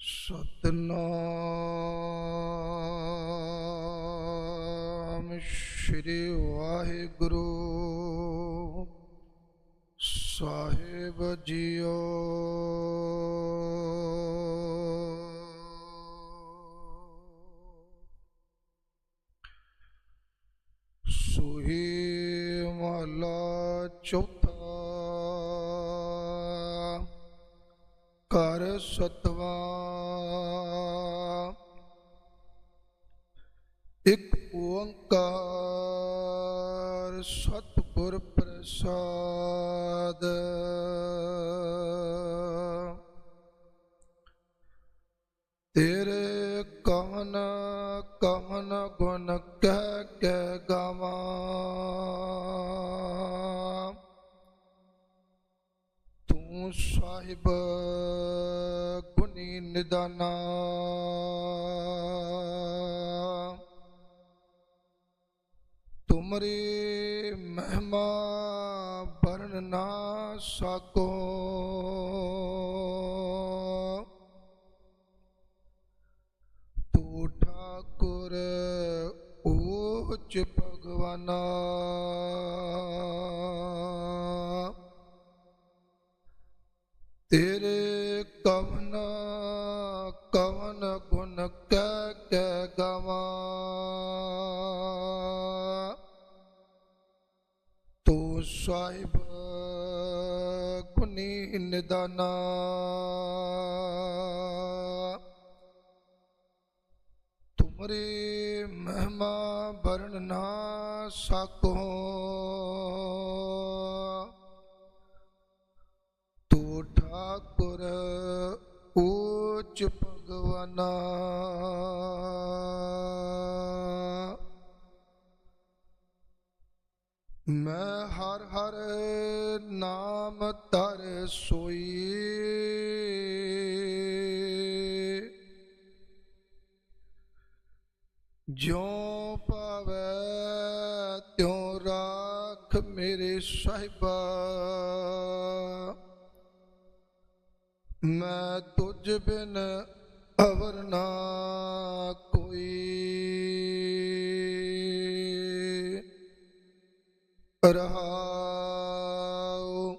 ਸਤਨਾਮ ਸ਼੍ਰੀ ਵਾਹਿਗੁਰੂ। ਸਾਹਿਬ ਜੀਓ। ਸੁਹੀ ਮਹਲਾ ਚੌਥਾ ਕਰ ਸਤਵਾ। ਇਕ ਓੰਕਾਰ ਸਤਿਗੁਰ ਪ੍ਰਸਾਦ। ਤੇਰੇ ਕਹਨ ਕਹਨ ਗੁਣ ਕਹਿ ਕੇ ਗਾਵਾਂ। ਸਾਹਿਬ ਗੁਣੀ ਨਿਦਾਨਾ। ਤੁਮਰੀ ਮਹਿਮਾ ਵਰਨ ਨਾ ਸਕੋ। ਤੂੰ ਠਾਕੁਰ ਉੱਚ ਭਗਵਾਨਾ। ਤੇਰੇ ਕਵਨ ਕਵਨ ਗੁਣ ਕਹਿ ਕੇ ਗਵਾ। ਤੂੰ ਸਾਹਿਬ ਗੁਨੀ ਨਿਦਾਨਾ। ਤੁਮਰੀ ਮਹਿਮਾ ਵਰਣ ਨਾ ਸਕੋ। ਉੱਚ ਭਗਵਾਨਾ ਮੈਂ ਹਰ ਹਰ ਨਾਮ ਤਰ ਸੋਈ। ਜਿਉ ਪਾਵੈ ਤਿਉ ਰਾਖ ਮੇਰੇ ਸਾਹਿਬਾ। ਮੈਂ ਤੁਝ ਬਿਨ ਅਵਰ ਨਾ ਕੋਈ। ਰਹਾਉ।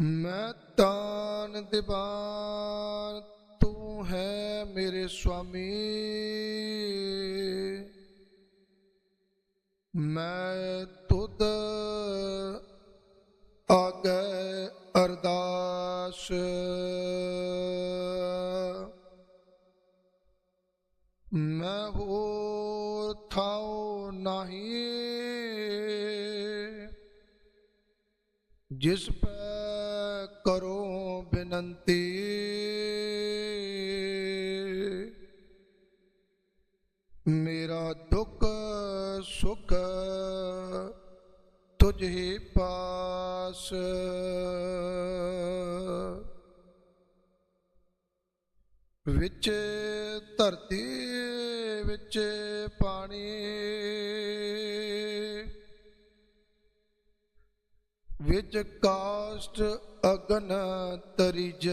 ਮੈਂ ਤਾਨ ਦੀਵਾਨ, ਤੂੰ ਹੈ ਮੇਰੇ ਸੁਆਮੀ। ਮੈਂ ਤੁਧ ਆਗੇ ਅਰਦਾਸ। ਮੈਂ ਹੋਰ ਥਾਉ ਨਹੀਂ ਜਿਸ ਪੈ ਕਰੋ ਬੇਨੰਤੀ। ਹੀ ਵਿੱਚ ਧਰਤੀ ਵਿੱਚ ਪਾਣੀ। ਵਿੱਚ ਕਾਸ਼ਟ ਅਗਨ ਤਰਿਜ।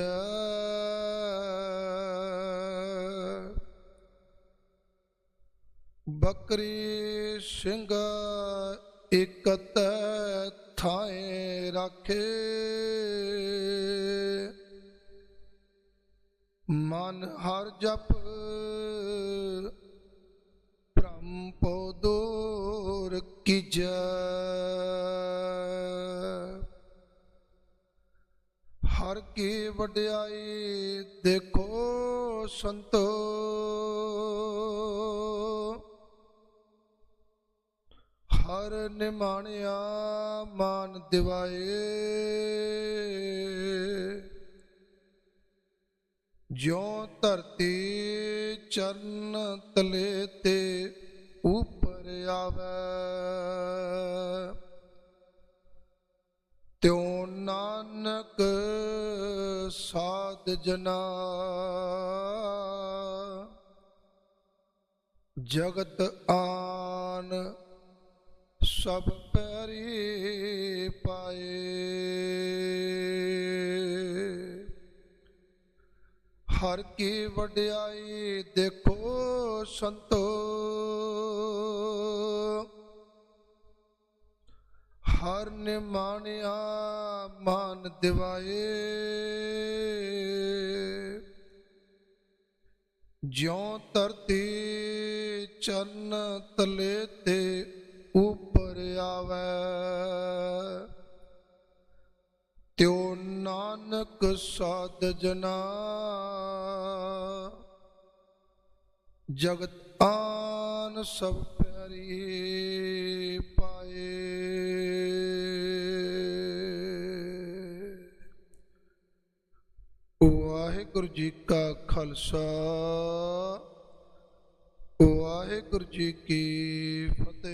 ਬੱਕਰੀ ਸਿੰਘ ਇਕਤ ਥਾਏ ਰੱਖੇ। ਮਨ ਹਰ ਜਪ ਭ੍ਰਮ ਪੋ ਦੂਰ ਕੀਜੈ। ਹਰ ਕੀ ਵਡਿਆਈ ਦੇਖੋ ਸੰਤੋ। ਹਰ ਨਿਮਾਣਿਆ ਮਾਨ ਦਿਵਾਏ। ਜਿਉ ਧਰਤੀ ਚਰਨ ਤਲੇ ਤੇ ਉਪਰ ਆਵੇ, ਤਿਉ ਨਾਨਕ ਸਾਧ ਜਨਾ। ਜਗਤ ਆਨ ਸਭ ਪੈਰੀ ਪਾਏ। ਹਰ ਕੀ ਵਡਿਆਈ ਦੇਖੋ ਸੰਤੋ। ਹਰ ਨੇ ਮਾਣਿਆ ਮਾਨ ਦਿਵਾਏ। ਜਿਉ ਧਰਤੀ ਚਰਨ ਤਲੇ ਤੇ ਉਪਰ ਆਵੈ ਤਿਉ ਨਾਨਕ ਸਾਧ ਜਨਾ। ਜਗਤ ਆਨ ਸਭ ਪਿਆਰੀ ਪਾਏ। ਵਾਹਿਗੁਰੂ ਜੀ ਕਾ ਖਾਲਸਾ। ਵਾਹਿਗੁਰੂ ਜੀ ਕੀ ਫਤਿਹ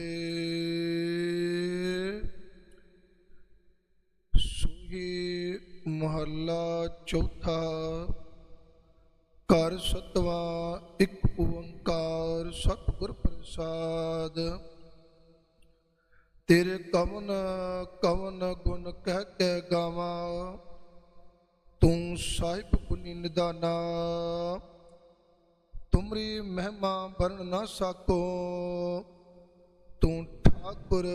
ਸੂਹੀ ਮਹੱਲਾ ਚੌਥਾ। ਕਰ ਸਤਵਾ ਇੱਕ ਓੰਕਾਰ ਸਤਿਗੁਰ ਪ੍ਰਸਾਦ। ਤੇਰੇ ਕਵਨ ਕਵਨ ਗੁਣ ਕਹਿ ਕੇ ਗਾਵਾਂ। ਤੂੰ ਸਾਹਿਬ ਪੁਨੀ ਨਿਦਾਨਾ। ਤੁਮਰੀ ਮਹਿਮਾ ਵਰਨ ਨਾ ਸਕੋ। ਤੂੰ ਠਾਕੁਰ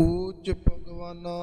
ਊਚ ਭਗਵਾਨਾ।